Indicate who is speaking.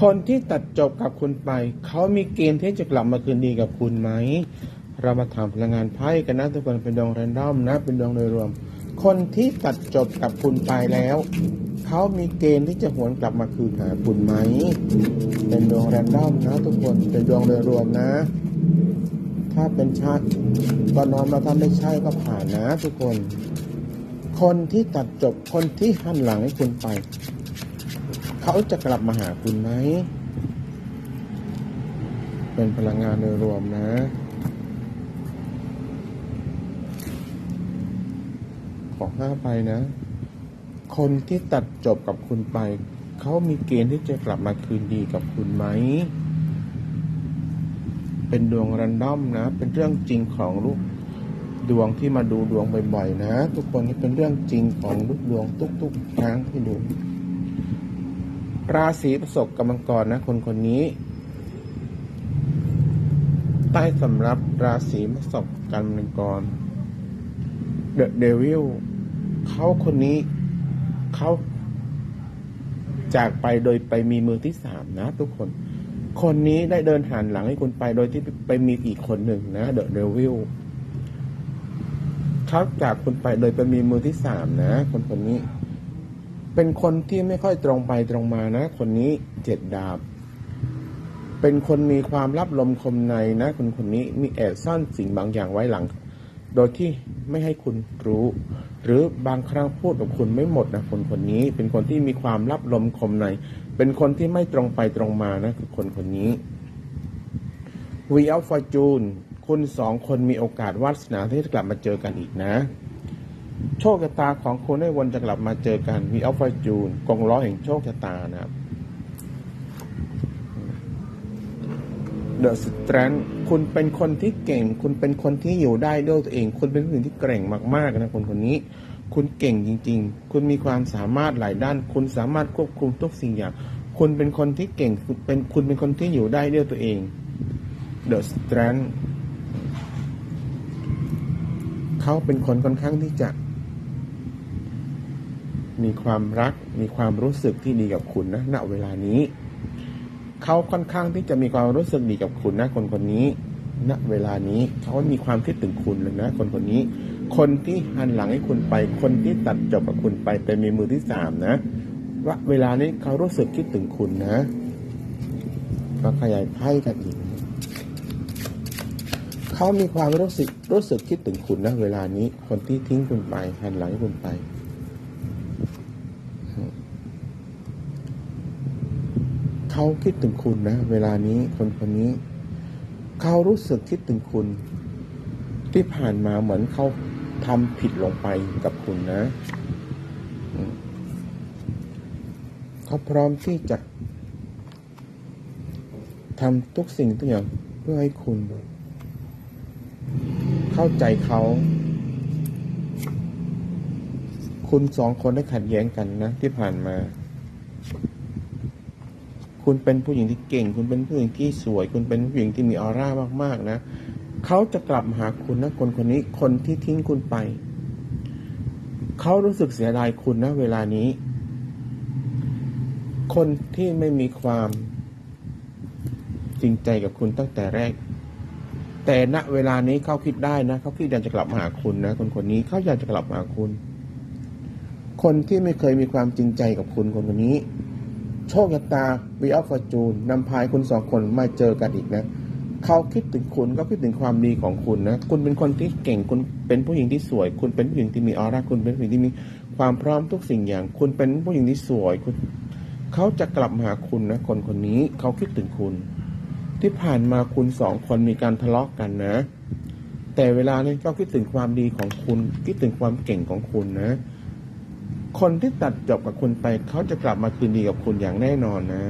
Speaker 1: คนที่ตัดจบกับคุณไป เขามีเกณฑ์ที่จะกลับมาคืนดีกับคุณไหม เรามาถามพลังงานไพ่กันนะทุกคนเป็นดวงแรนดอมนะ เป็นดวงโดยรวม คนที่ตัดจบกับคุณไปแล้ว เขามีเกณฑ์ที่จะหวนกลับมาคืนหาคุณไหม เป็นดวงแรนดอมนะ ทุกคนเป็นดวงโดยรวมนะ ถ้าเป็นชาติก็น้อมแล้วถ้าไม่ใช่ก็ผ่านนะ ทุกคน คนที่ตัดจบคนที่หันหลังให้คุณไป เขาจะกลับมาหาคุณไหม เป็นพลังงานโดยรวมนะ ขอห้าไปนะ คนที่ตัดจบกับคุณไป เขามีเกณฑ์ที่จะกลับมาคืนดีกับคุณไหม เป็นดวงรันดอมนะ เป็นเรื่องจริงของลูกดวงที่มาดูดวงบ่อยๆนะ ทุกคนนี่เป็นเรื่องจริงของลูกดวงทุกๆครั้งที่ดู ราศีประสบกำลังกรนะคนคนนี้ ใต้สำรับราศีประสบกำลังกรเดอะเดวิลเขาคนนี้เขาจากไปโดยไปมีมือที่สามนะ ทุกคน คนนี้ได้เดินหันหลังให้คุณไปโดยที่ไปมีอีกคนหนึ่งนะเดอะเดวิลเขาจากคุณไปโดยไปมีมือที่สามนะ คนคนนี้ เป็นคนที่ไม่ค่อยตรงไปตรงมานะ คนนี้เจ็ดดาบ เป็นคนมีความลับลมคมในนะ คนคนนี้มีแอบซ่อนสิ่งบางอย่างไว้หลัง โดยที่ไม่ให้คุณรู้ หรือบางครั้งพูดกับคุณไม่หมดนะคนคนนี้ เป็นคนที่มีความลับลมคมใน เป็นคนที่ไม่ตรงไปตรงมานะ คือคนคนนี้ We of Fortune คุณสองคนมีโอกาสวาสนาที่จะกลับมาเจอกันอีกนะ โชคชะตาของคุณในวันจะกลับมาเจอกัน We of Fortune กองล้อแห่งโชคชะตานะครับ The Strength คุณเป็นคนที่เก่ง คุณเป็นคนที่อยู่ได้ด้วยตัวเอง คุณเป็นผู้หญิงที่เก่งมากๆนะคนคนนี้ คุณเก่งจริง ๆ คุณมีความสามารถหลายด้าน คุณสามารถควบคุมทุกสิ่งอย่าง คุณเป็นคนที่เก่ง คุณเป็นคุณเป็นคนที่อยู่ได้ด้วยตัวเอง The Strength เขาเป็นคนค่อนข้างที่จะ มีความรัก มีความรู้สึกที่ดีกับคุณนะณเวลานี้ เขาค่อนข้างที่จะมีความรู้สึกดีกับคุณนะคนคนนี้ณเวลานี้เขามีความคิดถึงคุณเลยนะ คนคนนี้ คนที่หันหลังให้คุณไป คนที่ตัดจบกับคุณไปไปมีมือที่สามนะว่าเวลานี้เขารู้สึกคิดถึงคุณนะก็ขยายไพ่กันอีกเขามีความรู้สึกรู้สึกคิดถึงคุณนะเวลานี้ คนที่ทิ้งคุณไปหันหลังให้คุณไป เขาคิดถึงคุณนะ เวลานี้คนคนนี้ เขารู้สึกคิดถึงคุณ ที่ผ่านมาเหมือนเขาทำผิดลงไปกับคุณนะ เขาพร้อมที่จะทำทุกสิ่งทุกอย่างเพื่อให้คุณ เข้าใจเขา คุณสองคนได้ขัดแย้งกันนะที่ผ่านมา คุณเป็นผู้หญิงที่เก่ง คุณเป็นผู้หญิงที่สวย คุณเป็นผู้หญิงที่มีออร่ามากๆนะเขาจะกลับมาหาคุณนะคนคนนี้คนที่ทิ้งคุณไปเขารู้สึกเสียดายคุณนะเวลานี้ คนที่ไม่มีความจริงใจกับคุณตั้งแต่แรก แต่ณเวลานี้เขาคิดได้นะเขาคิดอยากจะกลับมาหาคุณนะคนคนนี้เขาอยากจะกลับมาหาคุณ คนที่ไม่เคยมีความจริงใจกับคุณคนคนนี้ โชคชะตาวีออฟฟอร์จูนนำพายคุณสองคนมาเจอกันอีกนะ เขาคิดถึงคุณก็คิดถึงความดีของคุณนะ คุณเป็นคนที่เก่ง คุณเป็นผู้หญิงที่สวย คุณเป็นผู้หญิงที่มีออร่า คุณเป็นผู้หญิงที่มีความพร้อมทุกสิ่งอย่าง คุณเป็นผู้หญิงที่สวย คุณ เขาจะกลับมาหาคุณนะ คนคนนี้เขาคิดถึงคุณ ที่ผ่านมาคุณสองคนมีการทะเลาะกันนะ แต่เวลานี้เขาคิดถึงความดีของคุณ คิดถึงความเก่งของคุณนะ คนที่ตัดจบกับคุณไป เขาจะกลับมาคืนดีกับคุณอย่างแน่นอนนะ